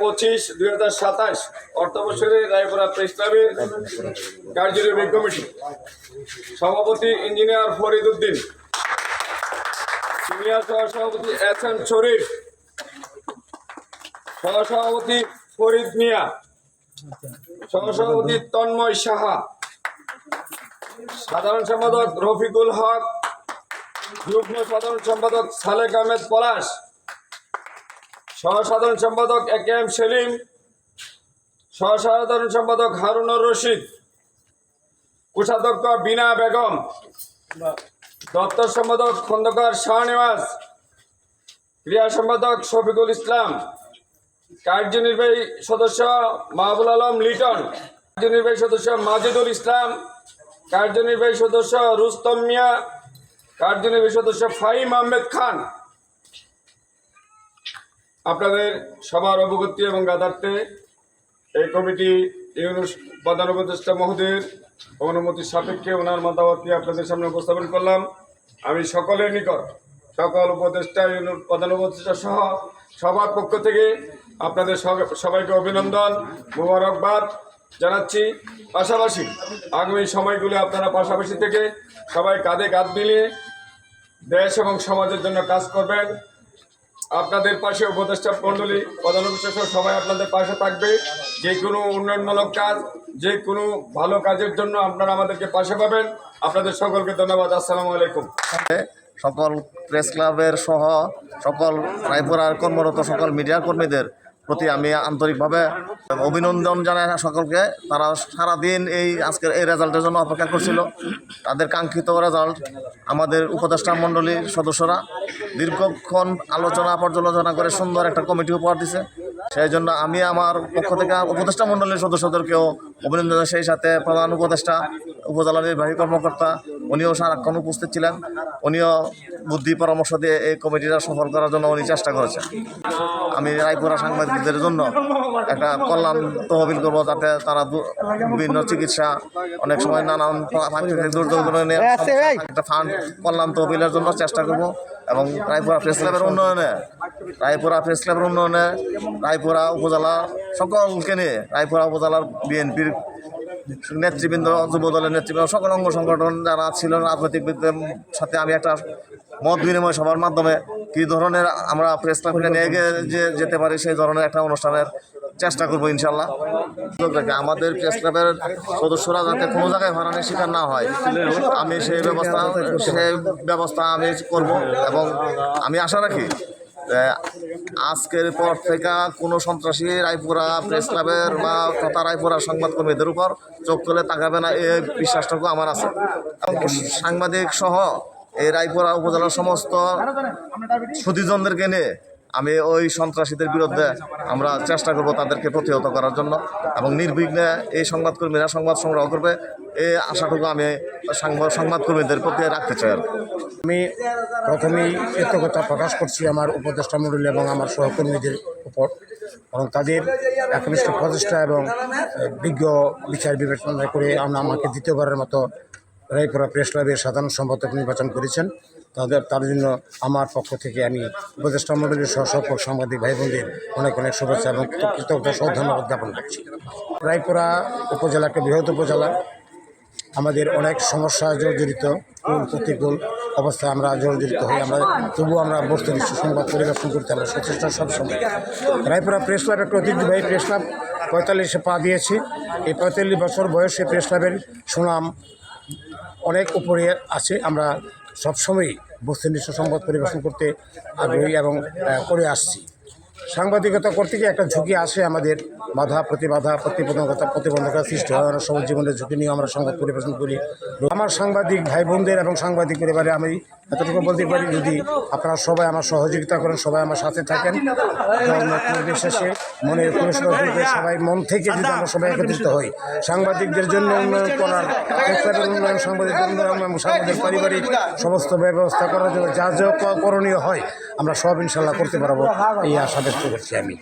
পঁচিশ, দুই হাজার রায়পুরা সভাপতি ইঞ্জিনিয়ার ফরিদ উদ্দিন, সিনিয়র সহসভাপতি এস এম শরীফ, সহসভাপতি ফরিদ মিয়া, সহসভাপতি তন্ময় সাহা, সাধারণ সম্পাদক রফিকুল হক, যুগ্ম সাধারণ সম্পাদক সালেক আহমেদ পলাশ সহসাধারণ সম্পাদক এ কে এম সেলিম, সহসাধারণ সম্পাদক হারুনুর রশিদ, কোষাধ্যক্ষ বিনা বেগম, দপ্তর সম্পাদক খন্দকার শাহনেওয়াজ, ক্রিয়া সম্পাদক শফিকুল ইসলাম, কার্যনির্বাহী সদস্য মাহবুল আলম লিটন, কার্যনির্বাহী সদস্য মাজিদুল ইসলাম, কার্যনির্বাহী সদস্য রুস্তম মিয়া, কার্যনির্বাহী সদস্য ফাহিম আহমেদ খান। আপনাদের সবার অবগতি এবং গাদার্থে এই কমিটি ইউনুস প্রধান উপদেষ্টা মহোদয়ের অনুমতি সাপেক্ষে ওনার মতামত নিয়ে আপনাদের সামনে উপস্থাপন করলাম। আমি সকলের নিকট, সকল উপদেষ্টা, ইউনুস প্রধান উপদেষ্টা সহ সবার পক্ষ থেকে আপনাদের সবাইকে অভিনন্দন, মোবারকবাদ জানাচ্ছি। পাশাপাশি আগামী সময়গুলি আপনারা পাশাপাশি থেকে সবাই কাঁধে কাঁধ মিলিয়ে দেশ এবং সমাজের জন্য কাজ করবেন। আপনাদের পাশে উপদেষ্টা মন্ডলী প্রধান উপদেষ্টা সবাই আপনাদের পাশে থাকবে। যে কোনো উন্নয়নমূলক কাজ, যে কোনো ভালো কাজের জন্য আপনারা আমাদেরকে পাশে পাবেন। আপনাদের সকলকে ধন্যবাদ, আসসালামু আলাইকুম। সকল প্রেস ক্লাবের সহ সকল রায়পুরার কর্মরত সকল মিডিয়া কর্মীদের প্রতি আমি আন্তরিকভাবে অভিনন্দন জানাই সকলকে। তারা সারাদিন এই আজকের এই রেজাল্টের জন্য অপেক্ষা করছিল। তাদের কাঙ্ক্ষিত রেজাল্ট আমাদের উপদেষ্টা মণ্ডলীর সদস্যরা দীর্ঘক্ষণ আলোচনা পর্যালোচনা করে সুন্দর একটা কমিটি উপহার দিছে। সেই জন্য আমি আমার পক্ষ থেকে উপদেষ্টা মণ্ডলীর সদস্যদেরকেও অভিনন্দন সেই সাথে প্রধান উপদেষ্টা, উপজেলা নির্বাহী কর্মকর্তা, উনিও সারাক্ষণ উপস্থিত ছিলেন। উনিও বুদ্ধি পরামর্শ দিয়ে এই কমিটিটা সফল করার জন্য উনি চেষ্টা করেছেন। আমি রায়পুরা সাংবাদিকদের জন্য একটা কল্যাণ তহবিল করব যাতে তারা বিভিন্ন চিকিৎসা অনেক সময় নানান দুর্যোগ একটা ফান্ড কল্যাণ তহবিলের জন্য চেষ্টা করব এবং রায়পুরা প্রেস ক্লাবের উন্নয়নে রায়পুরা প্রেস ক্লাবের উন্নয়নে রায়পুরা উপজেলা সকলকে নিয়ে রায়পুরা উপজেলার বিএনপির নেতৃবৃন্দ, যুব দলের নেতৃবৃন্দ, সকল অঙ্গ সংগঠন যারা ছিল রাজনৈতিকদের সাথে আমি একটা মত বিনিময় সভার মাধ্যমে কী ধরনের আমরা প্রেস ক্লাবকে নিয়ে যে যেতে পারি, সেই ধরনের একটা অনুষ্ঠানের চেষ্টা করব ইনশাল্লাহ আমাদের প্রেস ক্লাবের সদস্যরা যাতে কোনো জায়গায় হয়রানির শিকার না হয়, আমি সেই ব্যবস্থা সেই ব্যবস্থা আমি করব এবং আমি আশা রাখি আজকের পর থেকে কোনো সন্ত্রাসী রায়পুরা প্রেস ক্লাবের বা তথা রায়পুরা সংবাদকর্মীদের উপর চোখ তুলে তাকাবে না এই বিশ্বাসটুকু আমার আছে সাংবাদিক সহ এই রায়পুরা উপজেলার সমস্ত সুদীজনদেরকে নিয়ে আমি ওই সন্ত্রাসীদের বিরুদ্ধে আমরা চেষ্টা করব তাদেরকে প্রতিহত করার জন্য এবং নির্বিঘ্নে এই সংবাদকর্মীরা সংবাদ সংগ্রহ করবে এই আশাটুকু আমি সংবাদ সংবাদকর্মীদের প্রতি রাখতে চাই আর। আমি প্রথমেই কৃতজ্ঞতা প্রকাশ করছি আমার উপদেষ্টা মণ্ডলী এবং আমার সহকর্মীদের উপর। এবং তাদের একনিষ্ঠ প্রচেষ্টা এবং বিজ্ঞ বিচার বিবেচনা করে আমরা আমাকে দ্বিতীয়বারের মতো রায়পুরা প্রেস ক্লাবের সাধারণ সম্পাদক নির্বাচন করেছেন। তাদের, তার জন্য আমার পক্ষ থেকে আমি উপদেষ্টা মণ্ডলীর সহ সকল সাংবাদিক ভাই বোনদের অনেক অনেক শুভেচ্ছা এবং কৃতজ্ঞতা সহ ধন্যবাদ জ্ঞাপন করছি। রায়পুরা উপজেলা একটা বৃহৎ উপজেলা। আমাদের অনেক সমস্যা জর্জরিত প্রতিকূল অবস্থায় আমরা জর্জরিত হই। আমরা তবুও আমরা বস্তুনিষ্ঠ সংবাদ পরিবেশন করতে আমরা সচেষ্ট সবসময়। রায়পুরা প্রেস ক্লাব একটা ঐতিহ্যবাহী প্রেস ক্লাব পঁয়তাল্লিশে পা দিয়েছি। এই পঁয়তাল্লিশ বছর বয়সে প্রেস ক্লাবের সুনাম অনেক উপরে আছে। আমরা সবসময়ই বস্তুনিষ্ঠ সংবাদ পরিবেশন করতে আগ্রহী এবং করে আসছি। সাংবাদিকতা করতে গিয়ে একটা ঝুঁকি আসে আমাদের। বাধা, প্রতিবাধা, প্রতিবন্ধকতা প্রতিবন্ধকতা সৃষ্টি হয়। আমরা সমাজ জীবনের ঝুঁকি নিয়ে আমরা সংবাদ পরিবেশন করি। আমার সাংবাদিক ভাই বোনদের এবং সাংবাদিক পরিবারে আমি এতটুকু বলতে পারি, যদি আপনারা সবাই আমার সহযোগিতা করেন, সবাই আমার সাথে থাকেন নির্বিশেষে মনের পুরস্কার সবাই মন থেকে যদি আমরা সবাই একত্রিত হই। সাংবাদিকদের জন্য উন্নয়ন করার প্রেক্ষাপটের উন্নয়ন, সাংবাদিকদের এবং সাংবাদিক পারিবারিক সমস্ত ব্যবস্থা করার জন্য যা যা করণীয় হয়, আমরা সব ইনশাল্লাহ করতে পারব। এই আশা ব্যক্ত করছি আমি